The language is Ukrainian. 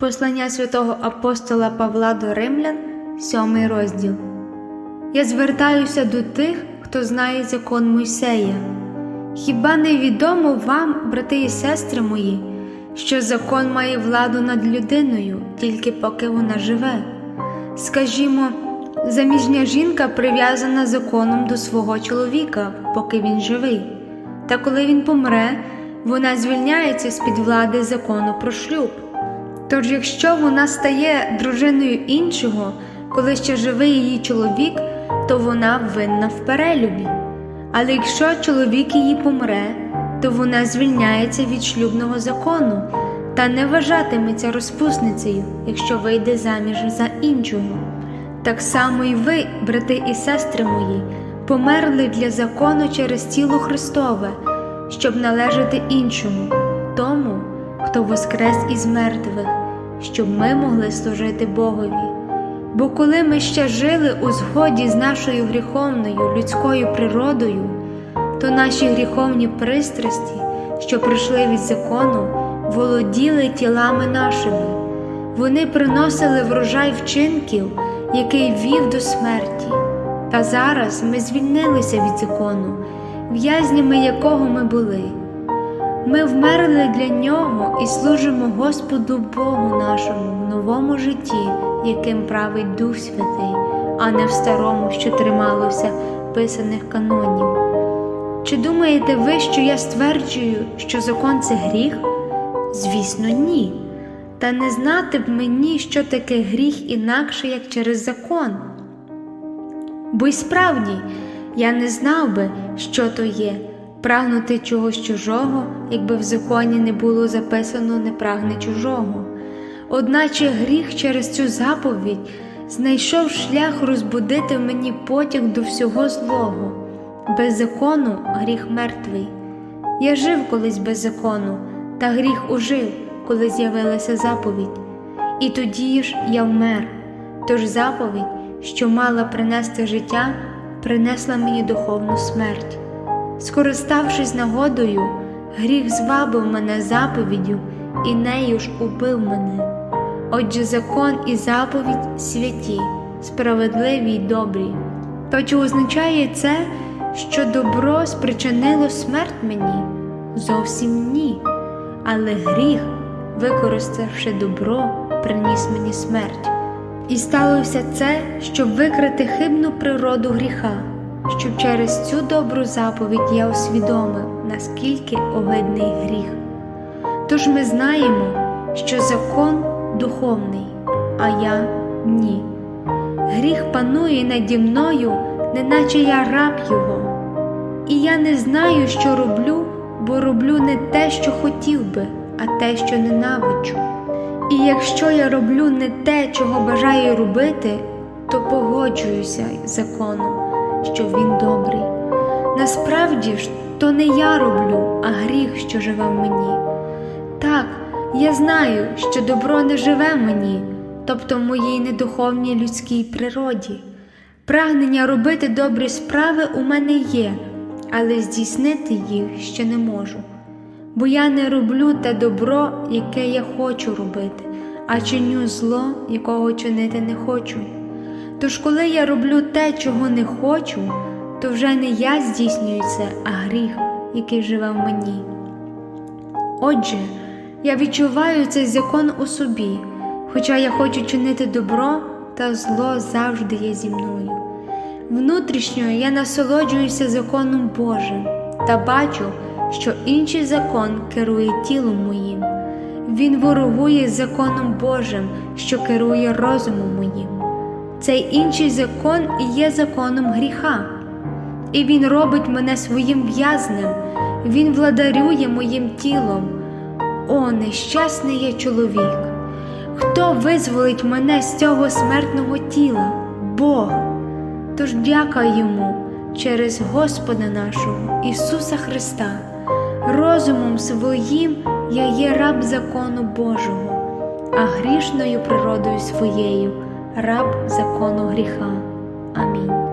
Послання святого апостола Павла до Римлян, сьомий розділ. Я звертаюся до тих, хто знає закон Мойсея. Хіба не відомо вам, брати і сестри мої, що закон має владу над людиною, тільки поки вона живе? Скажімо, заміжня жінка прив'язана законом до свого чоловіка, поки він живий, та коли він помре, вона звільняється з-під влади закону про шлюб. Тож, якщо вона стає дружиною іншого, коли ще живий її чоловік, то вона винна в перелюбі. Але якщо чоловік її помре, то вона звільняється від шлюбного закону та не вважатиметься розпусницею, якщо вийде заміж за іншого. Так само і ви, брати і сестри мої, померли для закону через тіло Христове, щоб належати іншому, тому, хто воскрес із мертвих, щоб ми могли служити Богові. Бо коли ми ще жили у згоді з нашою гріховною людською природою, то наші гріховні пристрасті, що прийшли від закону, володіли тілами нашими. Вони приносили врожай вчинків, який вів до смерті. Та зараз ми звільнилися від закону, в'язнями якого ми були. Ми вмерли для нього і служимо Господу Богу нашому в новому житті, яким править Дух Святий, а не в старому, що трималося писаних канонів. Чи думаєте ви, що я стверджую, що закон це гріх? Звісно, ні. Та не знати б мені, що таке гріх інакше, як через закон. Бо й справді я не знав би, що то є прагнути чогось чужого, якби в законі не було записано не прагне чужого. Одначе гріх через цю заповідь знайшов шлях розбудити в мені потяг до всього злого. Без закону гріх мертвий. Я жив колись без закону, та гріх ужив, коли з'явилася заповідь. І тоді ж я вмер. Тож заповідь, що мала принести життя, принесла мені духовну смерть. Скориставшись нагодою, гріх звабив мене заповіддю і нею ж убив мене. Отже, закон і заповідь святі, справедливі й добрі. То чи означає це, що добро спричинило смерть мені? Зовсім ні. Але гріх, використавши добро, приніс мені смерть. І сталося це, щоб викрити хибну природу гріха, щоб через цю добру заповідь я усвідомив, наскільки огидний гріх. Тож ми знаємо, що закон духовний, а я ні. Гріх панує наді мною, неначе я раб його. І я не знаю, що роблю, бо роблю не те, що хотів би, а те, що ненавиджу. І якщо я роблю не те, чого бажаю робити, то погоджуюся законом, що він добрий. Насправді ж, то не я роблю, а гріх, що живе в мені. Так, я знаю, що добро не живе в мені, тобто в моїй недуховній людській природі. Прагнення робити добрі справи у мене є, але здійснити їх ще не можу. Бо я не роблю те добро, яке я хочу робити, а чиню зло, якого чинити не хочу. Тож, коли я роблю те, чого не хочу, то вже не я здійснюю це, а гріх, який живе в мені. Отже, я відчуваю цей закон у собі, хоча я хочу чинити добро, та зло завжди є зі мною. Внутрішньо я насолоджуюся законом Божим та бачу, що інший закон керує тілом моїм. Він ворогує законом Божим, що керує розумом моїм. Цей інший закон і є законом гріха, і він робить мене своїм в'язнем, він владарює моїм тілом. О, нещасний я чоловік! Хто визволить мене з цього смертного тіла? Бог. Тож дяка йому через Господа нашого Ісуса Христа. Розумом своїм я є раб закону Божого, а грішною природою своєю раб закону гріха. Амінь.